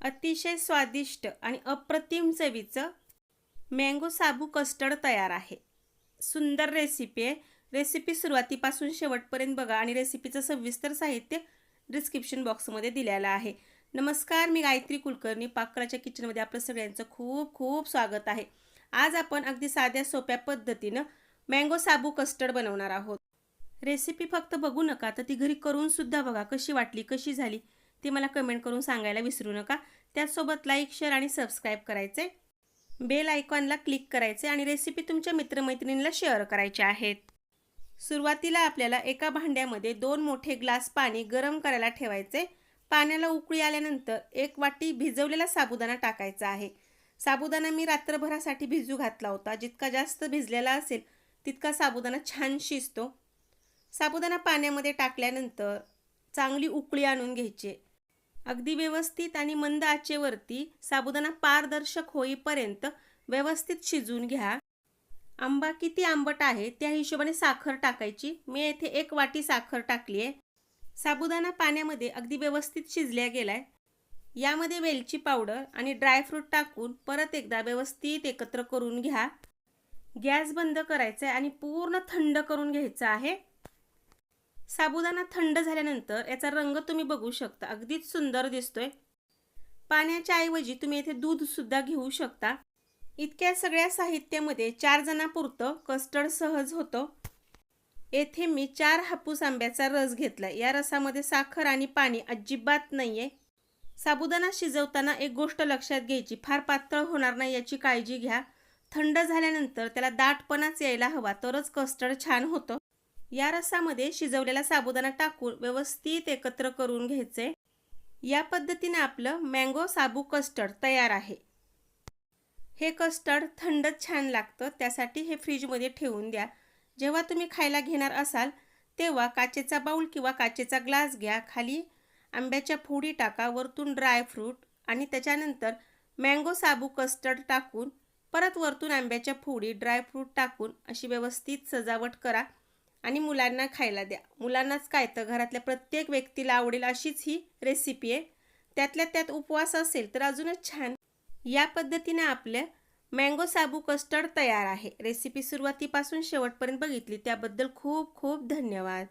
अतिशय स्वादिष्ट आणि अप्रतिम चवीचं मँगो साबू कस्टर्ड तयार आहे. सुंदर रेसिपी आहे. रेसिपी सुरुवातीपासून शेवटपर्यंत बघा आणि रेसिपीचं सविस्तर साहित्य डिस्क्रिप्शन बॉक्समध्ये दिलेलं आहे. नमस्कार मी गायत्री कुलकर्णी. पाककलाच्या किचनमध्ये आपलं सगळ्यांचं खूप खूप स्वागत आहे. आज आपण अगदी साध्या सोप्या पद्धतीनं मँगो साबू कस्टर्ड बनवणार आहोत. रेसिपी फक्त बघू नका तर ती घरी करून सुद्धा बघा कशी वाटली कशी झाली. ते मला कमेंट करून सांगायला विसरू नका. त्याचसोबत लाईक शेअर आणि सबस्क्राईब करायचे बेल आयकॉनला क्लिक करायचे आणि रेसिपी तुमच्या मित्रमैत्रिणींना शेअर करायच्या आहेत. सुरुवातीला आपल्याला एका भांड्यामध्ये दोन मोठे ग्लास पाणी गरम करायला ठेवायचे पाण्याला उकळी आल्यानंतर एक वाटी भिजवलेला साबुदाणा टाकायचा आहे. साबुदाणा मी रात्रभरासाठी भिजू घातला होता. जितका जास्त भिजलेला असेल तितका साबुदाणा छान शिजतो. साबुदाणा पाण्यामध्ये टाकल्यानंतर चांगली उकळी आणून घ्यायची अगदी व्यवस्थित आणि मंद आचेवरती साबुदाणा पारदर्शक होईपर्यंत व्यवस्थित शिजून घ्या. आंबा किती आंबट आहे त्या हिशोबाने साखर टाकायची. मी येथे एक वाटी साखर टाकली आहे. साबुदाणा पाण्यामध्ये अगदी व्यवस्थित शिजल्या गेलाय. यामध्ये वेलची पावडर आणि ड्रायफ्रूट टाकून परत एकदा व्यवस्थित एकत्र करून घ्या. गॅस बंद करायचा आहे आणि पूर्ण थंड करून घ्यायचा आहे. साबुदाणा थंड झाल्यानंतर याचा रंग तुम्ही बघू शकता. अगदीच सुंदर दिसतोय. पाण्याच्या ऐवजी तुम्ही येथे दूध सुद्धा घेऊ शकता. इतक्या सगळ्या साहित्यामध्ये चार जणांपुरतं कस्टर्ड सहज होतं. येथे मी चार हापूस आंब्याचा रस घेतला. या रसामध्ये साखर आणि पाणी अजिबात नाहीये. साबुदाणा शिजवताना एक गोष्ट लक्षात घ्यायची. फार पातळ होणार नाही याची काळजी घ्या. थंड झाल्यानंतर त्याला दाटपणाच यायला हवा. तरच कस्टर्ड छान होतं. या रसामध्ये शिजवलेला साबुदाणा टाकून व्यवस्थित एकत्र करून घ्यायचे. या पद्धतीने आपलं मँगो साबू कस्टर्ड तयार आहे. हे कस्टर्ड थंडच छान लागतं त्यासाठी हे फ्रीजमध्ये ठेवून द्या. जेव्हा तुम्ही खायला घेणार असाल तेव्हा काचेचा बाऊल किंवा काचेचा ग्लास घ्या. खाली आंब्याच्या फोडी टाका वरतून ड्रायफ्रूट आणि त्याच्यानंतर मँगो साबू कस्टर्ड टाकून परत वरतून आंब्याच्या फोडी ड्रायफ्रूट टाकून अशी व्यवस्थित सजावट करा. आणि मुलांना खायला द्या. मुलांनाच काय तर घरातल्या प्रत्येक व्यक्तीला आवडेल अशीच ही रेसिपी आहे. त्यातल्या त्यात उपवास असेल तर अजूनच छान. या पद्धतीने आपलं मँगो साबू कस्टर्ड तयार आहे. रेसिपी सुरुवातीपासून शेवटपर्यंत बघितली. त्याबद्दल खूप खूप धन्यवाद.